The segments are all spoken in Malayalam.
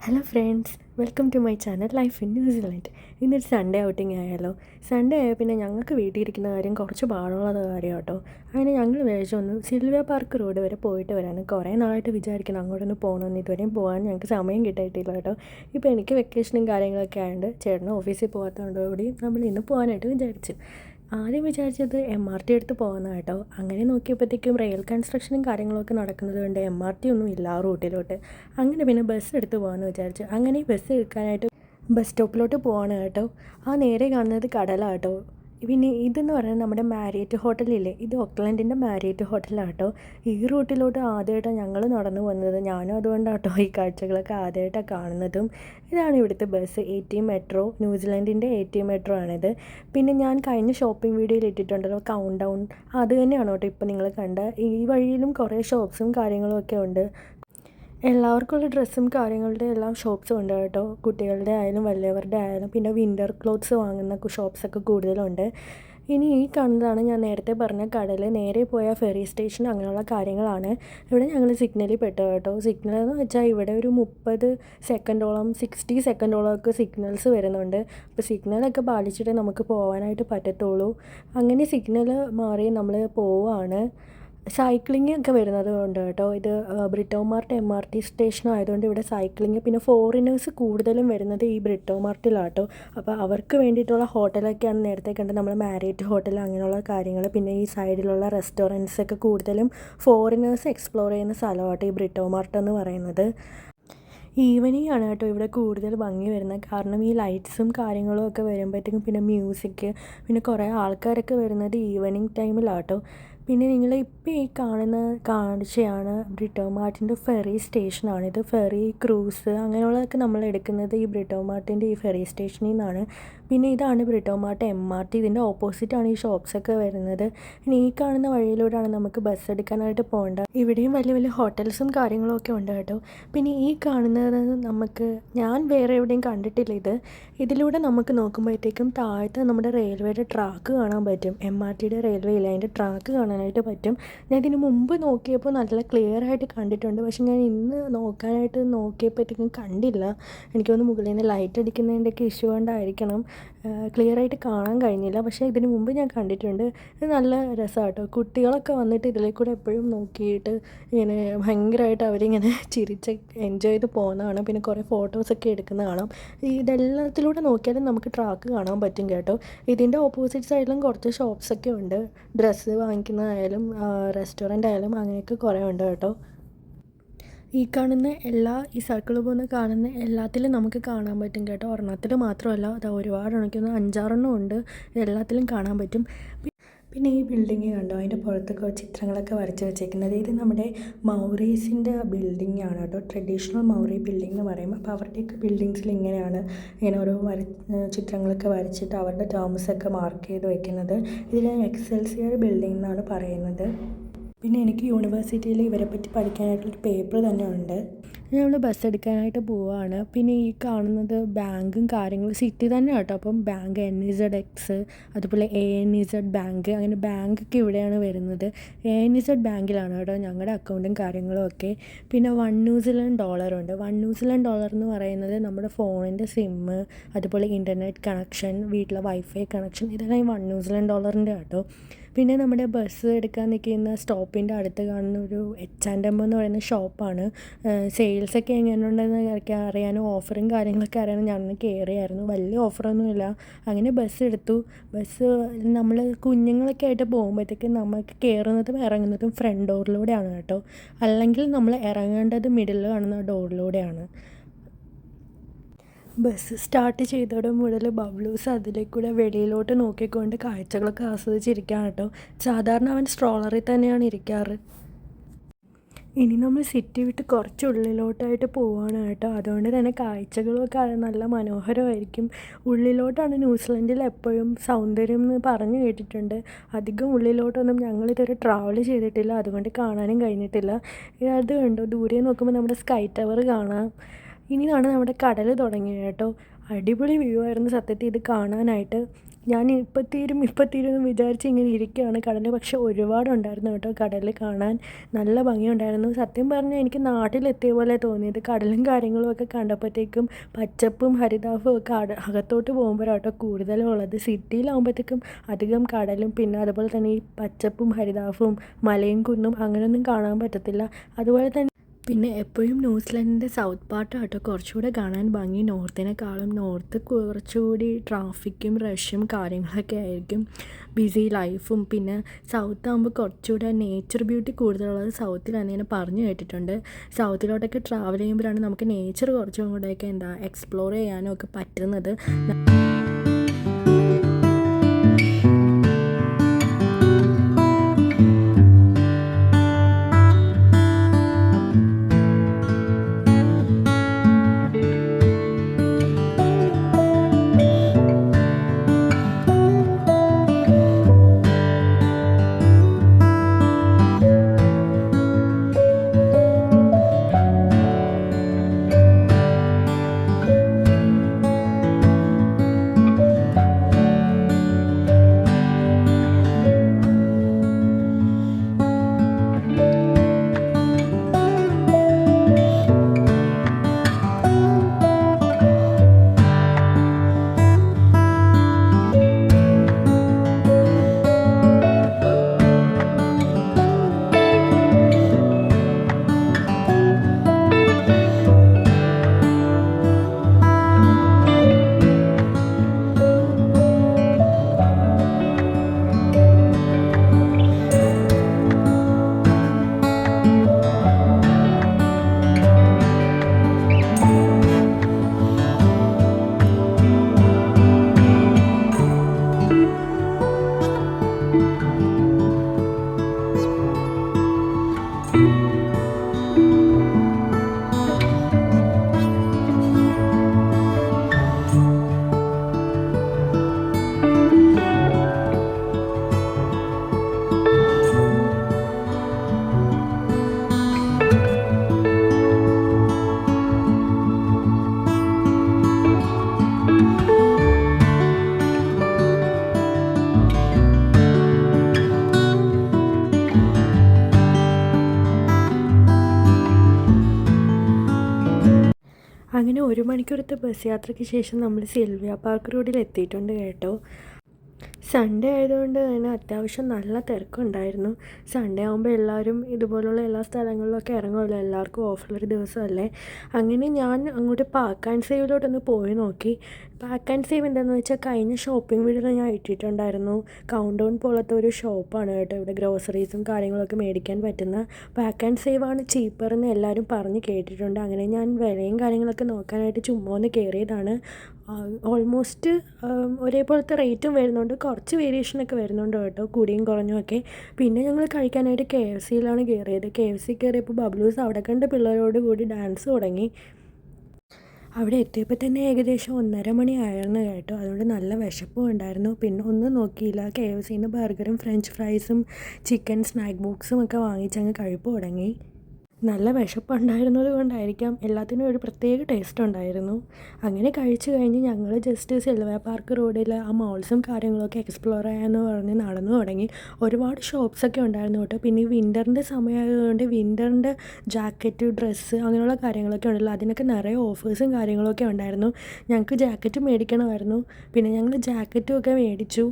Hello friends welcome to my channel life in New Zealand ഇന്നൊരു സൺഡേ ഔട്ടിംഗ് ആയാലോ സൺഡേ ആയ പിന്നെ ഞങ്ങൾക്ക് വീട്ടിലിരിക്കുന്ന കാര്യം കുറച്ച് പാടുള്ളത് കാര്യം കേട്ടോ അങ്ങനെ ഞങ്ങൾ വിചാരിച്ചു ഒന്ന് സിൽവ പാർക്ക് റോഡ് വരെ പോയിട്ട് വരാനും കുറേ നാളായിട്ട് വിചാരിക്കണം അങ്ങോട്ടൊന്ന് പോകണമെന്ന് ഇതുവരെയും പോകാൻ ഞങ്ങൾക്ക് സമയം കിട്ടായിട്ടില്ല കേട്ടോ. ഇപ്പോൾ എനിക്ക് വെക്കേഷനും കാര്യങ്ങളൊക്കെ ആയതുകൊണ്ട് ചേട്ടന് ഓഫീസിൽ പോകാത്തതോടുകൂടി നമ്മൾ ഇന്ന് പോകാനായിട്ട് വിചാരിച്ചു. ആദ്യം വിചാരിച്ചത് എം ആർ ടി എടുത്ത് പോകുന്ന കേട്ടോ. അങ്ങനെ നോക്കിയപ്പോഴത്തേക്കും റെയിൽ കൺസ്ട്രക്ഷനും കാര്യങ്ങളൊക്കെ നടക്കുന്നത് കൊണ്ട് എം ആർ ടി ഒന്നും ഇല്ല ആ റൂട്ടിലോട്ട്. അങ്ങനെ പിന്നെ ബസ് എടുത്ത് പോകാമെന്ന് വിചാരിച്ചു. അങ്ങനെ ബസ് എടുക്കാനായിട്ട് ബസ് സ്റ്റോപ്പിലോട്ട് പോവാണ് കേട്ടോ. ആ നേരെ കാണുന്നത് കടലാണ് കേട്ടോ. പിന്നെ ഇതെന്ന് പറയുന്നത് നമ്മുടെ മാരിയറ്റ് ഹോട്ടലില്ലേ? ഇത് ഓക്ലൻഡിന്റെ മാരിയറ്റ് ഹോട്ടലാണ് കേട്ടോ ഈ റൂട്ടിലോട്ട് ആദ്യമായിട്ടാണ് ഞങ്ങൾ നടന്നു വന്നത്. ഞാനും അതുകൊണ്ടാണ് കേട്ടോ ഈ കാഴ്ചകളൊക്കെ ആദ്യമായിട്ടാണ് കാണുന്നതും. ഇതാണ് ഇവിടുത്തെ ബസ്. എ ടി മെട്രോ ന്യൂസിലാൻഡിന്റെ എ ടി മെട്രോ ആണിത്. പിന്നെ ഞാൻ കഴിഞ്ഞ ഷോപ്പിംഗ് വീഡിയോയിൽ ഇട്ടിട്ടുണ്ടല്ലോ കൗണ്ട് ഡൗൺ അത് തന്നെയാണ് കേട്ടോ ഇപ്പോൾ നിങ്ങൾ കണ്ട. ഈ വഴിയിലും കുറേ ഷോപ്സും കാര്യങ്ങളും ഒക്കെ ഉണ്ട്. എല്ലാവർക്കുള്ള ഡ്രസ്സും കാര്യങ്ങളുടെ എല്ലാം ഷോപ്സും ഉണ്ട് കേട്ടോ. കുട്ടികളുടെ ആയാലും വലിയവരുടെ ആയാലും. പിന്നെ വിന്റർ ക്ലോത്ത്സ് വാങ്ങുന്ന ഷോപ്സൊക്കെ കൂടുതലുണ്ട്. ഇനി ഈ കാണുന്നതാണ് ഞാൻ നേരത്തെ പറഞ്ഞ കടൽ നേരെ പോയ ഫെറി സ്റ്റേഷൻ അങ്ങനെയുള്ള കാര്യങ്ങളാണ്. ഇവിടെ ഞങ്ങൾ സിഗ്നലിൽ പെട്ടു കേട്ടോ. സിഗ്നൽ എന്ന് വെച്ചാൽ ഇവിടെ ഒരു മുപ്പത് സെക്കൻഡോളം സിക്സ്റ്റി സെക്കൻഡോളം ഒക്കെ സിഗ്നൽസ് വരുന്നുണ്ട്. അപ്പോൾ സിഗ്നലൊക്കെ പാലിച്ചിട്ടേ നമുക്ക് പോകാനായിട്ട് പറ്റത്തുള്ളൂ. അങ്ങനെ സിഗ്നൽ മാറി നമ്മൾ പോവുകയാണ് സൈക്ലിംഗ് ഒക്കെ വരുന്നത് കൊണ്ട് കേട്ടോ. ഇത് Britomart M R T station ആയതുകൊണ്ട് ഇവിടെ സൈക്ലിംഗ് പിന്നെ ഫോറിനേഴ്സ് കൂടുതലും വരുന്നത് ഈ ബ്രിട്ടോ മാർട്ടിലാട്ടോ അപ്പോൾ അവർക്ക് വേണ്ടിയിട്ടുള്ള ഹോട്ടലൊക്കെയാണ് നേരത്തെ കണ്ട് നമ്മൾ മാരിയറ്റ് ഹോട്ടൽ അങ്ങനെയുള്ള കാര്യങ്ങൾ പിന്നെ ഈ സൈഡിലുള്ള റെസ്റ്റോറന്റ്സ് ഒക്കെ കൂടുതലും ഫോറിനേഴ്സ് എക്സ്പ്ലോർ ചെയ്യുന്ന സ്ഥലമാട്ടോ ഈ ബ്രിട്ടോമാർട്ട് എന്ന് പറയുന്നത്. ഈവനിങ് ആണ് കേട്ടോ ഇവിടെ കൂടുതൽ ഭംഗി വരുന്നത്. കാരണം ഈ ലൈറ്റ്സും കാര്യങ്ങളും ഒക്കെ വരുമ്പോഴത്തേക്കും പിന്നെ മ്യൂസിക് പിന്നെ കുറേ ആൾക്കാരൊക്കെ വരുന്നത് ഈവനിങ് ടൈമിലാട്ടോ പിന്നെ നിങ്ങൾ ഇപ്പോൾ ഈ കാണുന്ന കാഴ്ചയാണ് ബ്രിട്ടോ മാർട്ടിന്റെ ഫെറി സ്റ്റേഷനാണ്. ഇത് ഫെറി ക്രൂസ് അങ്ങനെയുള്ളതൊക്കെ നമ്മൾ എടുക്കുന്നത് ഈ ബ്രിട്ടോ മാർട്ടിന്റെ ഈ ഫെറി സ്റ്റേഷനിൽ നിന്നാണ്. പിന്നെ ഇതാണ് ബ്രിട്ടോമാർട്ട് എം ആർ ടി ഇതിന്റെ ഓപ്പോസിറ്റാണ് ഈ ഷോപ്സൊക്കെ വരുന്നത്. ഇനി ഈ കാണുന്ന വഴിയിലൂടെയാണ് നമുക്ക് ബസ് എടുക്കാനായിട്ട് പോകേണ്ടത്. ഇവിടെയും വലിയ വലിയ ഹോട്ടൽസും കാര്യങ്ങളും ഒക്കെ ഉണ്ട് കേട്ടോ. പിന്നെ ഈ കാണുന്നത് നമുക്ക് ഞാൻ വേറെ എവിടെയും കണ്ടിട്ടില്ല ഇത്. ഇതിലൂടെ നമുക്ക് നോക്കുമ്പോഴത്തേക്കും താഴത്തെ നമ്മുടെ റെയിൽവേയുടെ ട്രാക്ക് കാണാൻ പറ്റും. എം ആർ ടിയുടെ റെയിൽവേ ഇല്ല? അതിന്റെ ട്രാക്ക് കാണാനായിട്ട് പറ്റും. ഞാൻ ഇതിന് മുമ്പ് നോക്കിയപ്പോൾ നല്ല ക്ലിയർ ആയിട്ട് കണ്ടിട്ടുണ്ട്. പക്ഷെ ഞാൻ ഇന്ന് നോക്കാനായിട്ട് നോക്കിയപ്പോഴത്തേക്കും കണ്ടില്ല. എനിക്കൊന്ന് മുകളിൽ നിന്ന് ലൈറ്റ് അടിക്കുന്നതിന്റെയൊക്കെ ഇഷ്യൂ കൊണ്ടായിരിക്കണം. ക്ലിയർ ആയിട്ട് കാണാൻ കഴിഞ്ഞില്ല. പക്ഷേ ഇതിന് മുമ്പ് ഞാൻ കണ്ടിട്ടുണ്ട്. ഇത് നല്ല രസമാണ് കേട്ടോ കുട്ടികളൊക്കെ വന്നിട്ട് ഇതിലേ കൂടെ എപ്പോഴും നോക്കിയിട്ട് ഇങ്ങനെ ഭയങ്കരമായിട്ട് അവരിങ്ങനെ ചിരിച്ച് എൻജോയ് ചെയ്ത് പോകുന്നതാണ് പിന്നെ കുറേ ഫോട്ടോസൊക്കെ എടുക്കുന്ന കാണാം. ഇതെല്ലാത്തിലൂടെ നോക്കിയാലും നമുക്ക് ട്രാക്ക് കാണാൻ പറ്റും കേട്ടോ. ഇതിന്റെ ഓപ്പോസിറ്റ് സൈഡിലും കുറച്ച് ഷോപ്സൊക്കെ ഉണ്ട്. ഡ്രസ്സ് വാങ്ങിക്കുന്നതായാലും റെസ്റ്റോറന്റ് ആയാലും അങ്ങനെയൊക്കെ കുറേ ഉണ്ട് കേട്ടോ. ഈ കാണുന്ന എല്ലാ ഈ സർക്കിൾ പോകുന്ന കാണുന്ന എല്ലാത്തിലും നമുക്ക് കാണാൻ പറ്റും കേട്ടോ. ഒരെണ്ണത്തിൽ മാത്രമല്ല അത് ഒരുപാട് എനിക്കൊന്ന് അഞ്ചാറെണ്ണം ഉണ്ട്. എല്ലാത്തിലും കാണാൻ പറ്റും. പിന്നെ ഈ ബിൽഡിങ് കണ്ടോ? അതിന്റെ പുറത്തൊക്കെ ചിത്രങ്ങളൊക്കെ വരച്ച് വെച്ചേക്കുന്നത്. ഇത് നമ്മുടെ മൗറീസിന്റെ ബിൽഡിംഗ് ആണ് കേട്ടോ. ട്രഡീഷണൽ മൗറി ബിൽഡിംഗ് എന്ന് പറയും. അപ്പോൾ അവരുടെയൊക്കെ ബിൽഡിങ്സിൽ ഇങ്ങനെയാണ് ഇങ്ങനെ ഓരോ വര ചിത്രങ്ങളൊക്കെ വരച്ചിട്ട് അവരുടെ ടേംസൊക്കെ മാർക്ക് ചെയ്ത് വയ്ക്കുന്നത് ഇതിൽ എക്സൽസിയർ ബിൽഡിംഗ് എന്നാണ് പറയുന്നത്. പിന്നെ എനിക്ക് യൂണിവേഴ്സിറ്റിയിൽ ഇവരെപ്പറ്റി പറ്റി പഠിക്കാനായിട്ടൊരു പേപ്പർ തന്നെ ഉണ്ട് നമ്മൾ ബസ് എടുക്കാനായിട്ട് പോവുകയാണ് പിന്നെ ഈ കാണുന്നത് ബാങ്കും കാര്യങ്ങളും സിറ്റി തന്നെ കേട്ടോ അപ്പം ബാങ്ക് എൻ ഇസഡ് എക്സ് അതുപോലെ എ എൻ ഇസഡ് ബാങ്ക് അങ്ങനെ ബാങ്കൊക്കെ ഇവിടെയാണ് വരുന്നത്. എ എൻ ഇസഡ് ബാങ്കിലാണ് കേട്ടോ ഞങ്ങളുടെ അക്കൗണ്ടും കാര്യങ്ങളും ഒക്കെ. പിന്നെ വൺ ന്യൂസിലൻഡ് ഡോളറുണ്ട് വൺ ന്യൂസിലൻഡ് ഡോളർ എന്ന് പറയുന്നത് നമ്മുടെ ഫോണിന്റെ സിമ്മ് അതുപോലെ ഇന്റർനെറ്റ് കണക്ഷൻ വീട്ടിലെ വൈഫൈ കണക്ഷൻ ഇതെല്ലാം ഈ വൺ ന്യൂസിലൻഡ് ഡോളറിന്റെ കേട്ടോ പിന്നെ നമ്മുടെ ബസ് എടുക്കാൻ നിൽക്കുന്ന സ്റ്റോപ്പിന്റെ അടുത്ത് കാണുന്ന ഒരു എച്ച് ആൻഡ് എം എന്ന് പറയുന്ന ഷോപ്പാണ് സെയിൽസൊക്കെ എങ്ങനെയുണ്ടെന്ന് അറിയാനും ഓഫറും കാര്യങ്ങളൊക്കെ അറിയാനും ഞാനൊന്ന് കയറിയായിരുന്നു വലിയ ഓഫറൊന്നുമില്ല. അങ്ങനെ ബസ് എടുത്തു. ബസ് നമ്മൾ കുഞ്ഞുങ്ങളൊക്കെ ആയിട്ട് പോകുമ്പോഴത്തേക്കും നമുക്ക് കയറുന്നതും ഇറങ്ങുന്നതും ഫ്രണ്ട് ഡോറിലൂടെയാണ് കേട്ടോ. അല്ലെങ്കിൽ നമ്മൾ ഇറങ്ങേണ്ടത് മിഡിൽ കാണുന്ന ഡോറിലൂടെയാണ് ബസ് സ്റ്റാർട്ട് ചെയ്തോടെ മുതൽ ബബ്ലൂസ് അതിലേക്കൂടെ വെളിയിലോട്ട് നോക്കിക്കൊണ്ട് കാഴ്ചകളൊക്കെ ആസ്വദിച്ചിരിക്കുകയാണ് കേട്ടോ. സാധാരണ അവൻ സ്ട്രോളറിൽ തന്നെയാണ് ഇരിക്കാറ്. ഇനി നമ്മൾ സിറ്റി വിട്ട് കുറച്ച് ഉള്ളിലോട്ടായിട്ട് പോവുകയാണ് കേട്ടോ. അതുകൊണ്ട് തന്നെ കാഴ്ചകളൊക്കെ നല്ല മനോഹരമായിരിക്കും. ഉള്ളിലോട്ടാണ് ന്യൂസിലൻഡിൽ എപ്പോഴും സൗന്ദര്യം എന്ന് പറഞ്ഞു കേട്ടിട്ടുണ്ട്. അധികം ഉള്ളിലോട്ടൊന്നും ഞങ്ങളിതുവരെ ട്രാവൽ ചെയ്തിട്ടില്ല. അതുകൊണ്ട് കാണാനും കഴിഞ്ഞിട്ടില്ല. അത് കണ്ടോ? ദൂരെ നോക്കുമ്പോൾ നമ്മുടെ സ്കൈ ടവർ കാണാം. ഇനിയാണ് നമ്മുടെ കടൽ തുടങ്ങിയത് കേട്ടോ. അടിപൊളി വ്യൂ ആയിരുന്നു സത്യത്തിൽ ഇത് കാണാനായിട്ട്. ഞാൻ ഇപ്പം തീരും ഇപ്പം തീരും എന്ന് വിചാരിച്ച് ഇങ്ങനെ ഇരിക്കുകയാണ് കടൽ പക്ഷെ ഒരുപാടുണ്ടായിരുന്നു കേട്ടോ. കടൽ കാണാൻ നല്ല ഭംഗിയുണ്ടായിരുന്നു. സത്യം പറഞ്ഞാൽ എനിക്ക് നാട്ടിലെത്തിയ പോലെ തോന്നിയത് കടലും കാര്യങ്ങളും ഒക്കെ കണ്ടപ്പോഴത്തേക്കും പച്ചപ്പും ഹരിതാഭവും ഒക്കെ അട അകത്തോട്ട് പോകുമ്പോഴാട്ടോ കൂടുതലും ഉള്ളത് സിറ്റിയിലാകുമ്പോഴത്തേക്കും അധികം കടലും പിന്നെ അതുപോലെ തന്നെ ഈ പച്ചപ്പും ഹരിതാഭവും മലയും കുന്നും അങ്ങനെയൊന്നും കാണാൻ പറ്റത്തില്ല. അതുപോലെ തന്നെ പിന്നെ എപ്പോഴും ന്യൂസിലൻഡിന്റെ സൗത്ത് പാർട്ടാട്ടോ. കുറച്ചുകൂടെ കാണാൻ ഭംഗി. നോർത്തിനെക്കാളും നോർത്ത് കുറച്ചുകൂടി ട്രാഫിക്കും റഷും കാര്യങ്ങളൊക്കെ ആയിരിക്കും. ബിസി ലൈഫും. പിന്നെ സൗത്ത് ആകുമ്പോൾ കുറച്ചുകൂടെ നേച്ചർ ബ്യൂട്ടി കൂടുതലുള്ളത് സൗത്തിലാണ് ഞാൻ പറഞ്ഞു കേട്ടിട്ടുണ്ട്. സൗത്തിലോട്ടൊക്കെ ട്രാവൽ ചെയ്യുമ്പോഴാണ് നമുക്ക് നേച്ചർ കുറച്ചും കൂടെയൊക്കെ എന്താ എക്സ്പ്ലോർ ചെയ്യാനും ഒക്കെ പറ്റുന്നത്. അങ്ങനെ ഒരു മണിക്കൂറത്തെ ബസ് യാത്രയ്ക്ക് ശേഷം നമ്മൾ സിൽവിയ പാർക്ക് റോഡിൽ എത്തിയിട്ടുണ്ട് കേട്ടോ. സൺഡേ ആയതുകൊണ്ട് തന്നെ അത്യാവശ്യം നല്ല തിരക്കുണ്ടായിരുന്നു സൺഡേ ആകുമ്പോൾ എല്ലാവരും ഇതുപോലുള്ള എല്ലാ സ്ഥലങ്ങളിലൊക്കെ ഇറങ്ങുമല്ലോ എല്ലാവർക്കും ഓഫുള്ളൊരു ദിവസമല്ലേ? അങ്ങനെ ഞാൻ അങ്ങോട്ട് പാക്ക് ആൻഡ് സേവിലോട്ടൊന്ന് പോയി നോക്കി. പാക്ക് ആൻഡ് സേവ് എന്താണെന്ന് വെച്ചാൽ കഴിഞ്ഞ ഷോപ്പിംഗ് വീഡിയോ ഞാൻ ഇട്ടിട്ടുണ്ടായിരുന്നു. കൗണ്ട് ഡൗൺ പോലത്തെ ഒരു ഷോപ്പാണ് കേട്ടോ ഇവിടെ ഗ്രോസറീസും കാര്യങ്ങളൊക്കെ മേടിക്കാൻ പറ്റുന്ന. പാക്ക് ആൻഡ് സേവ് ആണ് ചീപ്പർ എന്ന് എല്ലാവരും പറഞ്ഞ് കേട്ടിട്ടുണ്ട്. അങ്ങനെ ഞാൻ വിലയും കാര്യങ്ങളൊക്കെ നോക്കാനായിട്ട് ചുമ്മാ ഒന്ന് കയറിയതാണ് ഓൾമോസ്റ്റ് ഒരേപോലത്തെ റേറ്റും വരുന്നുണ്ട്. കുറച്ച് വേരിയേഷനൊക്കെ വരുന്നുണ്ട് കേട്ടോ കൂടിയും കുറഞ്ഞും ഒക്കെ. പിന്നെ ഞങ്ങൾ കഴിക്കാനായിട്ട് കെ എഫ് സിയിലാണ് കയറിയത് കെ എഫ് സി കയറിയപ്പോൾ ബബ്ലൂസ് അവിടെ കണ്ട പിള്ളേരോട് കൂടി ഡാൻസ് തുടങ്ങി. അവിടെ എത്തിയപ്പോൾ തന്നെ ഏകദേശം ഒന്നര മണി ആയിരുന്നു കേട്ടോ. അതുകൊണ്ട് നല്ല വിശപ്പും ഉണ്ടായിരുന്നു. പിന്നെ ഒന്നും നോക്കിയില്ല. കെ എഫ് സിന്ന് ബർഗറും ഫ്രഞ്ച് ഫ്രൈസും ചിക്കൻ സ്നാക്ക് ബോക്സും ഒക്കെ വാങ്ങിച്ചങ്ങ് കഴിപ്പ് തുടങ്ങി. നല്ല വിശപ്പുണ്ടായിരുന്നത് കൊണ്ടായിരിക്കാം എല്ലാത്തിനും ഒരു പ്രത്യേക ടേസ്റ്റ് ഉണ്ടായിരുന്നു. അങ്ങനെ കഴിച്ചു കഴിഞ്ഞ് ഞങ്ങൾ ജസ്റ്റ് സെൽവ പാർക്ക് റോഡിൽ ആ മോൾസും കാര്യങ്ങളൊക്കെ എക്സ്പ്ലോർ ചെയ്യാമെന്ന് പറഞ്ഞ് നടന്നു തുടങ്ങി. ഒരുപാട് ഷോപ്സൊക്കെ ഉണ്ടായിരുന്നു കേട്ടോ. പിന്നെ ഈ വിന്ററിന്റെ സമയമായതുകൊണ്ട് വിന്ററിന്റെ ജാക്കറ്റ് ഡ്രസ്സ് അങ്ങനെയുള്ള കാര്യങ്ങളൊക്കെ ഉണ്ടല്ലോ. അതിനൊക്കെ നിറയെ ഓഫേഴ്സും കാര്യങ്ങളൊക്കെ ഉണ്ടായിരുന്നു. ഞങ്ങൾക്ക് ജാക്കറ്റ് മേടിക്കണമായിരുന്നു. പിന്നെ ഞങ്ങൾ ജാക്കറ്റും ഒക്കെ മേടിച്ചു.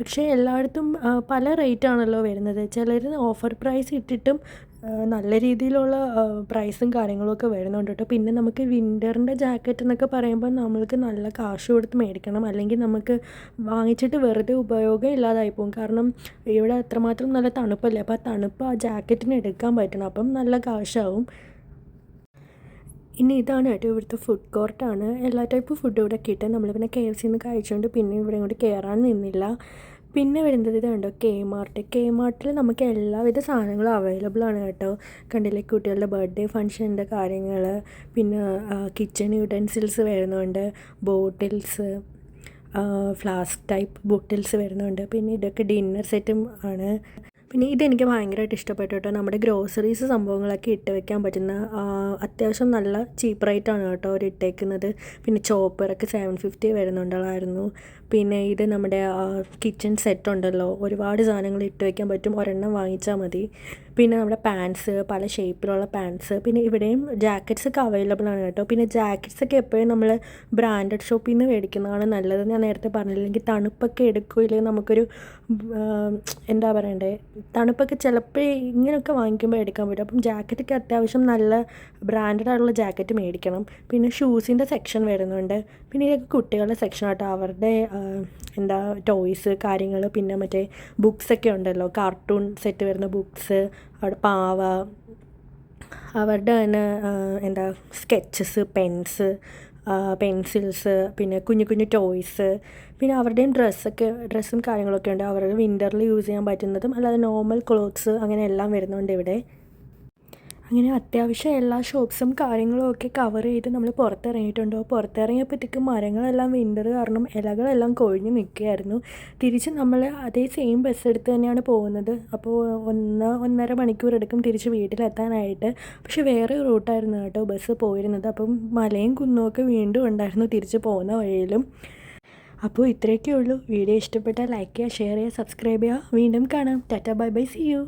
പക്ഷേ എല്ലായിടത്തും പല റേറ്റാണല്ലോ വരുന്നത്. ചിലർ ഓഫർ പ്രൈസ് ഇട്ടിട്ടും നല്ല രീതിയിലുള്ള പ്രൈസും കാര്യങ്ങളൊക്കെ വരുന്നുണ്ട് കേട്ടോ പിന്നെ നമുക്ക് വിന്ററിന്റെ ജാക്കറ്റ് എന്നൊക്കെ പറയുമ്പോൾ നമ്മൾക്ക് നല്ല കാശ് കൊടുത്ത് മേടിക്കണം. അല്ലെങ്കിൽ നമുക്ക് വാങ്ങിച്ചിട്ട് വെറുതെ ഉപയോഗം ഇല്ലാതായി പോകും. കാരണം ഇവിടെ അത്രമാത്രം നല്ല തണുപ്പല്ലേ. അപ്പോൾ ആ തണുപ്പ് ആ ജാക്കറ്റിന് എടുക്കാൻ പറ്റണം. അപ്പം നല്ല കാശാവും. ഇനി ഇതാണ് കേട്ടോ ഇവിടുത്തെ ഫുഡ് കോർട്ടാണ് എല്ലാ ടൈപ്പ് ഫുഡ് ഇവിടെ കിട്ടും. നമ്മൾ പിന്നെ കെ എഫ് സിന്ന് കഴിച്ചുകൊണ്ട് പിന്നെ ഇവിടെ ഇങ്ങോട്ട് കയറാൻ നിന്നില്ല. പിന്നെ വരുന്നത് ഇത് കണ്ടോ കെ മാർട്ട് കെ മാർട്ടിൽ നമുക്ക് എല്ലാവിധ സാധനങ്ങളും അവൈലബിൾ ആണ് കേട്ടോ. കണ്ടില്ലേ കുട്ടികളുടെ ബർത്ത്ഡേ ഫങ്ഷന്റെ കാര്യങ്ങൾ പിന്നെ കിച്ചൺ യൂട്ടൻസിൽസ് വരുന്നുണ്ട് ബോട്ടിൽസ് ഫ്ലാസ്ക് ടൈപ്പ് ബോട്ടിൽസ് വരുന്നുണ്ട്. പിന്നെ ഇതൊക്കെ ഡിന്നർ സെറ്റും ആണ്. പിന്നെ ഇതെനിക്ക് ഭയങ്കരമായിട്ട് ഇഷ്ടപ്പെട്ടു കേട്ടോ. നമ്മുടെ ഗ്രോസറീസ് സംഭവങ്ങളൊക്കെ ഇട്ട് വെക്കാൻ പറ്റുന്ന അത്യാവശ്യം നല്ല ചീപ്പ് റേറ്റാണ് കേട്ടോ അവർ ഇട്ടേക്കുന്നത്. പിന്നെ ചോപ്പറൊക്കെ സെവൻ ഫിഫ്റ്റി വരുന്നുണ്ടായിരുന്നു. പിന്നെ ഇത് നമ്മുടെ കിച്ചൺ സെറ്റ് ഉണ്ടല്ലോ. ഒരുപാട് സാധനങ്ങൾ ഇട്ട് വെക്കാൻ പറ്റും. ഒരെണ്ണം വാങ്ങിച്ചാൽ മതി. പിന്നെ നമ്മുടെ പാൻസ് പല ഷേപ്പിലുള്ള പാൻസ് പിന്നെ ഇവിടെയും ജാക്കറ്റ്സ് ഒക്കെ അവൈലബിൾ ആണ് കേട്ടോ. പിന്നെ ജാക്കറ്റ്സ് ഒക്കെ എപ്പോഴും നമ്മൾ ബ്രാൻഡഡ് ഷോപ്പിൽ നിന്ന് മേടിക്കുന്നതാണ് നല്ലത്. ഞാൻ നേരത്തെ പറഞ്ഞില്ലെങ്കിൽ തണുപ്പൊക്കെ എടുക്കില്ലെങ്കിൽ നമുക്കൊരു എന്താ പറയണ്ടേ? തണുപ്പൊക്കെ ചിലപ്പോൾ ഇങ്ങനെയൊക്കെ വാങ്ങിക്കുമ്പോൾ എടുക്കാൻ പറ്റും. അപ്പം ജാക്കറ്റൊക്കെ അത്യാവശ്യം നല്ല ബ്രാൻഡഡ് ആയിട്ടുള്ള ജാക്കറ്റ് മേടിക്കണം. പിന്നെ ഷൂസിന്റെ സെക്ഷൻ വരുന്നുണ്ട്. പിന്നെ ഇതൊക്കെ കുട്ടികളുടെ സെക്ഷൻ ആട്ടോ. അവരുടെ എന്താ ടോയ്സ് കാര്യങ്ങൾ പിന്നെ മറ്റേ ബുക്സൊക്കെ ഉണ്ടല്ലോ. കാർട്ടൂൺ സെറ്റ് വരുന്ന ബുക്സ് അവിടെ പാവ അവരുടെ തന്നെ എന്താ സ്കെച്ചസ് പെൻസ് പെൻസിൽസ് പിന്നെ കുഞ്ഞു കുഞ്ഞു ടോയ്സ് പിന്നെ അവരുടെയും ഡ്രസ്സൊക്കെ ഡ്രസ്സും കാര്യങ്ങളൊക്കെ ഉണ്ട്. അവരുടെ വിന്ററിൽ യൂസ് ചെയ്യാൻ പറ്റുന്നതും അല്ലാതെ നോർമൽ ക്ലോത്ത്സ് അങ്ങനെ എല്ലാം വരുന്നുണ്ട് ഇവിടെ. അങ്ങനെ അത്യാവശ്യം എല്ലാ ഷോപ്സും കാര്യങ്ങളും ഒക്കെ കവർ ചെയ്ത് നമ്മൾ പുറത്തിറങ്ങിയിട്ടുണ്ടോ? പുറത്തിറങ്ങിയപ്പോഴത്തേക്ക് മരങ്ങളെല്ലാം വിന്റർ കാരണം ഇലകളെല്ലാം കൊഴിഞ്ഞ് നിൽക്കുകയായിരുന്നു. തിരിച്ച് നമ്മൾ അതേ സെയിം ബസ് എടുത്ത് തന്നെയാണ് പോകുന്നത്. അപ്പോൾ ഒന്ന് ഒന്നര മണിക്കൂർ എടുക്കും തിരിച്ച് വീട്ടിലെത്താനായിട്ട്. പക്ഷെ വേറെ റൂട്ടായിരുന്നു കേട്ടോ ബസ് പോയിരുന്നത്. അപ്പം മലയും കുന്നും ഒക്കെ വീണ്ടും ഉണ്ടായിരുന്നു തിരിച്ച് പോകുന്ന വഴിയിലും. അപ്പോൾ ഇത്രയൊക്കെ ഉള്ളൂ. വീഡിയോ ഇഷ്ടപ്പെട്ടാൽ ലൈക്ക് ചെയ്യുക ഷെയർ ചെയ്യുക സബ്സ്ക്രൈബ് ചെയ്യുക. വീണ്ടും കാണാം. Tata bye bye see you